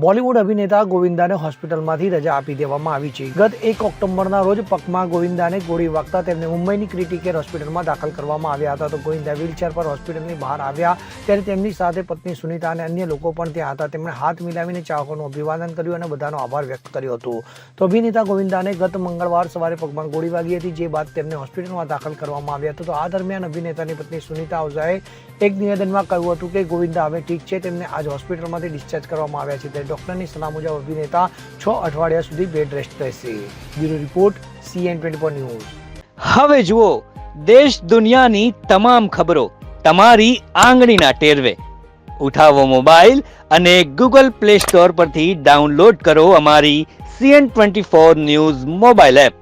બોલિવૂડ અભિનેતા ગોવિંદાને હોસ્પિટલમાંથી રજા આપી દેવામાં આવી છે. ગત એક ઓક્ટોબરના રોજ પગમાં ગોવિંદાને ગોળી વાગતા તેમને મુંબઈની ક્રિટિકેર હોસ્પિટલમાં દાખલ કરવામાં આવ્યા હતા. તો ગોવિંદા વ્હીલચેર પર હોસ્પિટલની બહાર આવ્યા ત્યારે તેમની સાથે પત્ની સુનિતા અને અન્ય લોકો પણ ત્યાં હતા. તેમણે હાથ મિલાવીને ચાહકોનું અભિવાદન કર્યું અને બધાનો આભાર વ્યક્ત કર્યો હતો. તો અભિનેતા ગોવિંદાને ગત મંગળવાર સવારે પગમાં ગોળી વાગી હતી, જે બાદ તેમને હોસ્પિટલમાં દાખલ કરવામાં આવ્યા હતા. તો આ દરમિયાન અભિનેતાની પત્ની સુનિતા ઓઝાએ એક નિવેદનમાં કહ્યું હતું કે ગોવિંદા હવે ઠીક છે, તેમને આજ હોસ્પિટલમાંથી ડિસ્ચાર્જ કરવામાં આવ્યા છે. ડોક્ટરની સલાહ મુજબ અભિનેતા છ અઠવાડિયા સુધી બેડ રેસ્ટ રહેશે bureau report, CN twenty news. હવે જુઓ, દેશ દુનિયાની તમામ ખબરો તમારી આંગળીના ટેરવે. ઉઠાવો મોબાઈલ અને ગૂગલ પ્લે સ્ટોર પરથી ડાઉનલોડ કરો અમારી CN twenty four news mobile app.